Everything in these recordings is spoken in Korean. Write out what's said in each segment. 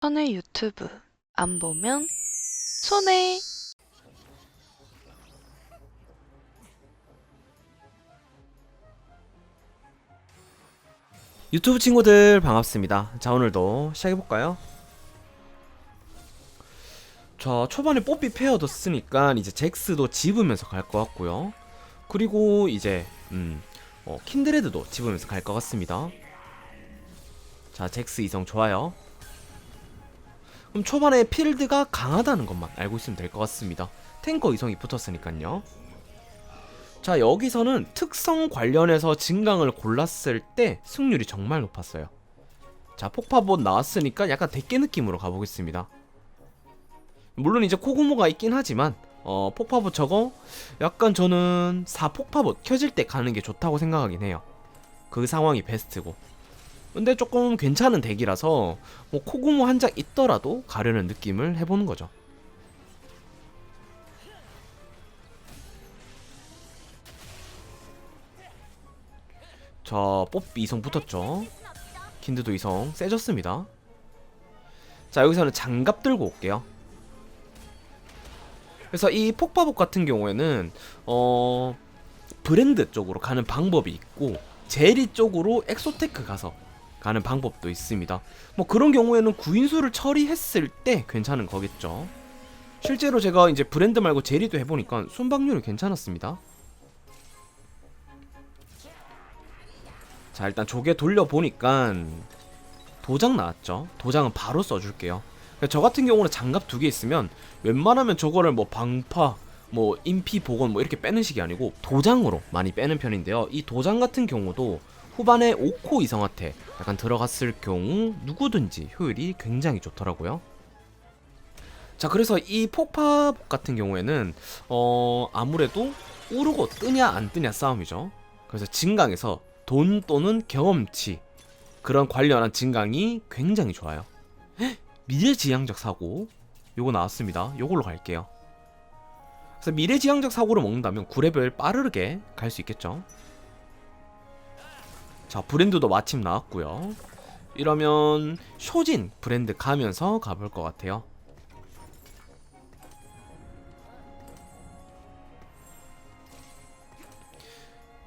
선의 유튜브 안 보면 손해. 유튜브 친구들 반갑습니다. 자 오늘도 시작해볼까요? 자 초반에 뽀삐 페어도 쓰니까 이제 잭스도 집으면서 갈 것 같고요. 그리고 이제 음 어, 킨드레드도 집으면서 갈 것 같습니다. 자 잭스 이성 좋아요. 그럼 초반에 필드가 강하다는 것만 알고 있으면 될 것 같습니다. 탱커 이성이 붙었으니까요. 자 여기서는 특성 관련해서 진강을 골랐을 때 승률이 정말 높았어요 자 폭파봇 나왔으니까 약간 대깨 느낌으로 가보겠습니다 물론 이제 코구모가 있긴 하지만 어 폭파봇 저거 약간 저는 4폭파봇 켜질 때 가는 게 좋다고 생각하긴 해요 그 상황이 베스트고 근데 조금 괜찮은 덱이라서 뭐 코구모 한 장 있더라도 가려는 느낌을 해보는 거죠 자, 뽀삐 이성 붙었죠. 킨드도 이성 세졌습니다. 자, 여기서는 장갑 들고 올게요. 그래서 이 폭파복 같은 경우에는 어 브랜드 쪽으로 가는 방법이 있고 제리 쪽으로 엑소테크 가서 가는 방법도 있습니다. 뭐 그런 경우에는 구인수를 처리했을 때 괜찮은 거겠죠. 실제로 제가 이제 브랜드 말고 제리도 해보니까 순방률이 괜찮았습니다. 자 일단 조개 돌려보니까 도장 나왔죠 도장은 바로 써줄게요 저 같은 경우는 장갑 두 개 있으면 웬만하면 저거를 뭐 방파 뭐 인피 복원 뭐 이렇게 빼는 식이 아니고 도장으로 많이 빼는 편인데요 이 도장 같은 경우도 후반에 5코 이성한테 약간 들어갔을 경우 누구든지 효율이 굉장히 좋더라고요 자 그래서 이 폭파 같은 경우에는 어 아무래도 우르고 뜨냐 안 뜨냐 싸움이죠 그래서 진강에서 돈 또는 경험치 그런 관련한 진강이 굉장히 좋아요. 헉, 미래지향적 사고 요거 나왔습니다. 요걸로 갈게요. 그래서 미래지향적 사고를 먹는다면 9레벨 빠르게 갈 수 있겠죠. 자 브랜드도 마침 나왔고요. 이러면 쇼진 브랜드 가면서 가볼 것 같아요.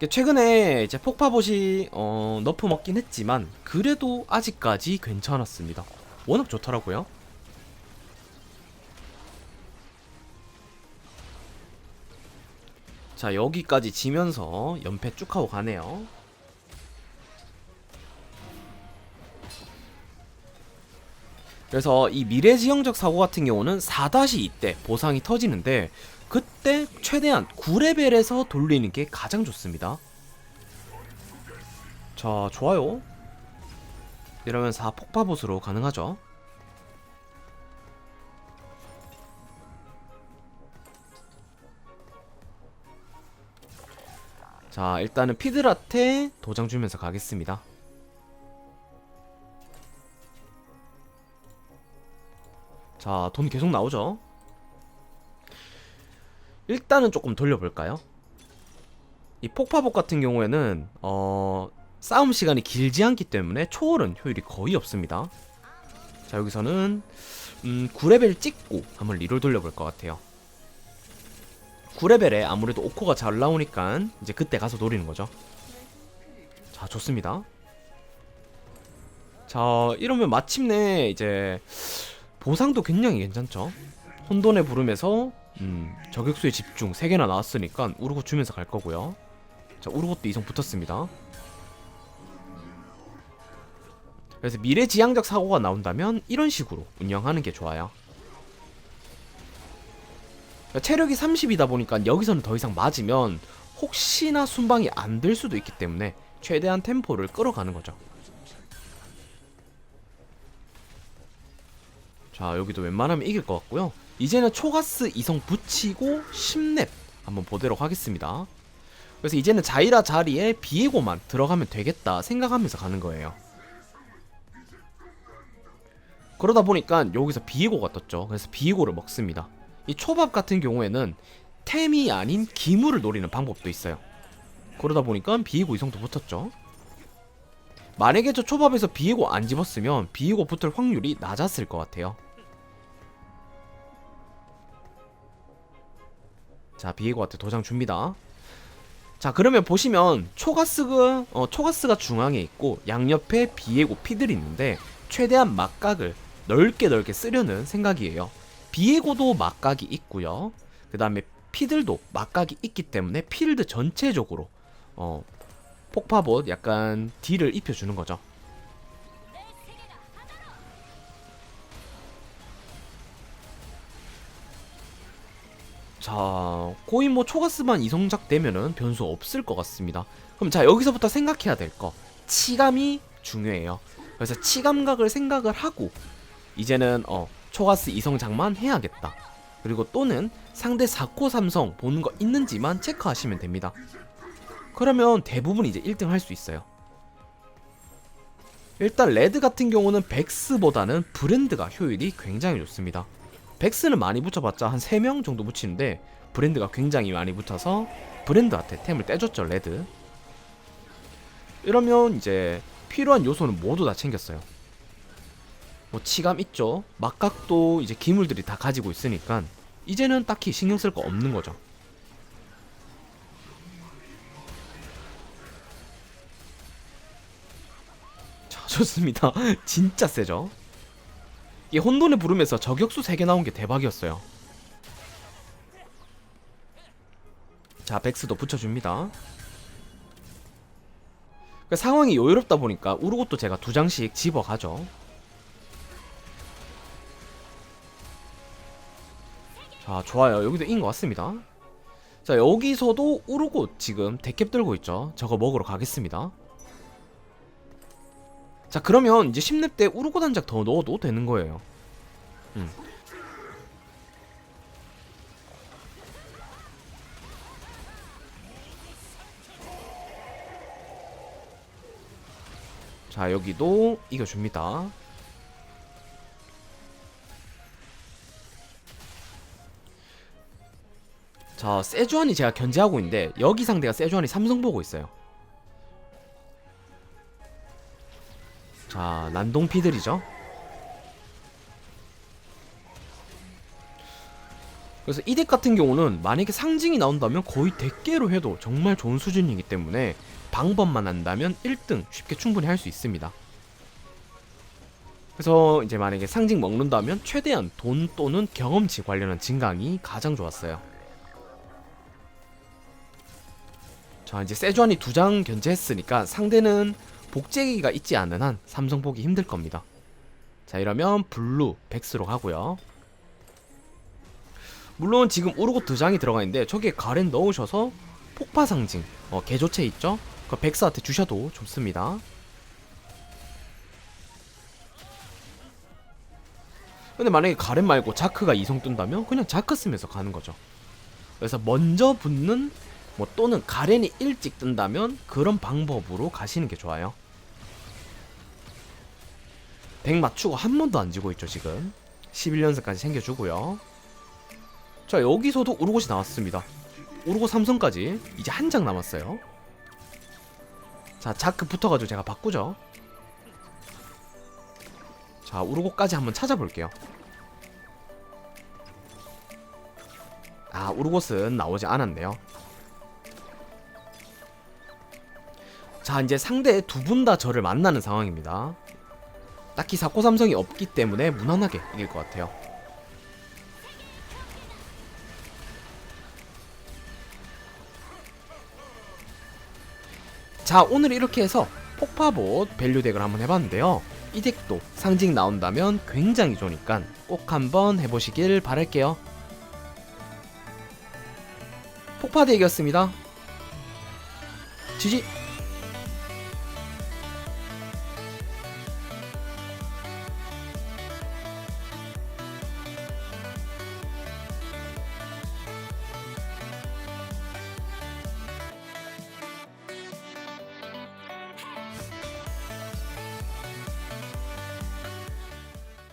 최근에 이제 폭파봇이 어, 너프 먹긴 했지만 그래도 아직까지 괜찮았습니다. 워낙 좋더라고요. 자 여기까지 지면서 연패 쭉 하고 가네요. 그래서 이 미래지형적 사고 같은 경우는 4-2때 보상이 터지는데 그때 최대한 9레벨에서 돌리는 게 가장 좋습니다. 자, 좋아요. 이러면 4 폭파봇으로 가능하죠. 자, 일단은 피드라테 도장 주면서 가겠습니다. 자, 돈 계속 나오죠? 일단은 조금 돌려볼까요? 이 폭파복 같은 경우에는 어 싸움 시간이 길지 않기 때문에 초월은 효율이 거의 없습니다. 자 여기서는 음 9레벨 찍고 한번 리롤 돌려볼 것 같아요. 9레벨에 아무래도 오코가 잘 나오니까 이제 그때 가서 노리는 거죠. 자 좋습니다. 자 이러면 마침내 이제 보상도 굉장히 괜찮죠. 혼돈의 부름에서 음, 저격수의 집중 3개나 나왔으니까 우르고 주면서 갈 거고요. 자, 우르고도 이성 붙었습니다. 그래서 미래지향적 사고가 나온다면 이런 식으로 운영하는 게 좋아요. 체력이 30이다 보니까 여기서는 더 이상 맞으면 혹시나 순방이 안 될 수도 있기 때문에 최대한 템포를 끌어가는 거죠. 자, 여기도 웬만하면 이길 것 같고요. 이제는 초가스 이성 붙이고 10렙 한번 보도록 하겠습니다. 그래서 이제는 자이라 자리에 비에고만 들어가면 되겠다 생각하면서 가는 거예요. 그러다 보니까 여기서 비에고가 떴죠. 그래서 비에고를 먹습니다. 이 초밥 같은 경우에는 템이 아닌 기물을 노리는 방법도 있어요. 그러다 보니까 비에고 이성도 붙었죠. 만약에 저 초밥에서 비에고 안 집었으면 비에고 붙을 확률이 낮았을 것 같아요. 자 비에고한테 도장 줍니다. 자 그러면 보시면 초가스가 어, 초가스가 중앙에 있고 양옆에 비에고 피들이 있는데 최대한 막각을 넓게 넓게 쓰려는 생각이에요. 비에고도 막각이 있고요. 그 다음에 피들도 막각이 있기 때문에 필드 전체적으로 어, 폭파봇 약간 딜을 입혀주는 거죠. 자, 거의 뭐 초가스만 이성작 되면은 변수 없을 것 같습니다. 그럼 자, 여기서부터 생각해야 될 거. 치감이 중요해요. 그래서 치감각을 생각을 하고, 이제는 어, 초가스 이성작만 해야겠다. 그리고 또는 상대 4코 삼성 보는 거 있는지만 체크하시면 됩니다. 그러면 대부분 이제 1등 할 수 있어요. 일단 레드 같은 경우는 백스보다는 브랜드가 효율이 굉장히 좋습니다. 백스는 많이 붙여봤자 한 3명 정도 붙이는데 브랜드가 굉장히 많이 붙어서 브랜드한테 템을 떼줬죠 레드 이러면 이제 필요한 요소는 모두 다 챙겼어요 뭐 치감 있죠 막각도 이제 기물들이 다 가지고 있으니까 이제는 딱히 신경 쓸 거 없는 거죠 좋습니다 진짜 세죠 이 혼돈을 부르면서 저격수 3개 나온 게 대박이었어요. 자, 백스도 붙여줍니다. 그 상황이 여유롭다 보니까 우르고도 제가 두 장씩 집어가죠. 자, 좋아요. 여기도 인것 같습니다. 자, 여기서도 우르고 지금 대캡 들고 있죠. 저거 먹으러 가겠습니다. 자 그러면 이제 10렙 때 우르고 단작 더 넣어도 되는 거예요. 음. 자 여기도 이겨줍니다. 자 세주안이 제가 견제하고 있는데 여기 상대가 세주안이 삼성 보고 있어요 자, 난동 피들이죠. 그래서 이 덱 같은 경우는 만약에 상징이 나온다면 거의 대깨로 해도 정말 좋은 수준이기 때문에 방법만 안다면 1등 쉽게 충분히 할 수 있습니다. 그래서 이제 만약에 상징 먹는다면 최대한 돈 또는 경험치 관련한 진강이 가장 좋았어요. 자 이제 세주안이 두 장 견제했으니까 상대는 복제기가 있지 않는 한 삼성 보기 힘들 겁니다. 자 이러면 블루, 백스로 가고요. 물론 지금 오르고 두 장이 들어가 있는데 저기에 가렌 넣으셔서 폭파 상징, 어, 개조체 있죠? 그 백스한테 주셔도 좋습니다. 근데 만약에 가렌 말고 자크가 이성 뜬다면 그냥 자크 쓰면서 가는 거죠. 그래서 먼저 붙는 뭐 또는 가렌이 일찍 뜬다면 그런 방법으로 가시는 게 좋아요. 100 맞추고 한 번도 안 지고 있죠 지금. 11연승까지 챙겨주고요. 자 여기서도 우르곳이 나왔습니다. 우르고 삼성까지 이제 한 장 남았어요. 자 자크 붙어가지고 제가 바꾸죠. 자 우르고까지 한번 찾아볼게요. 아 우르곳은 나오지 않았네요. 자 이제 상대 두 분 다 저를 만나는 상황입니다 딱히 사코 삼성이 없기 때문에 무난하게 이길 것 같아요. 자 오늘 이렇게 해서 폭파봇 밸류 덱을 한번 해봤는데요. 이 덱도 상징 나온다면 굉장히 좋으니까 꼭 한번 해보시길 바랄게요. 폭파 덱이었습니다. 지지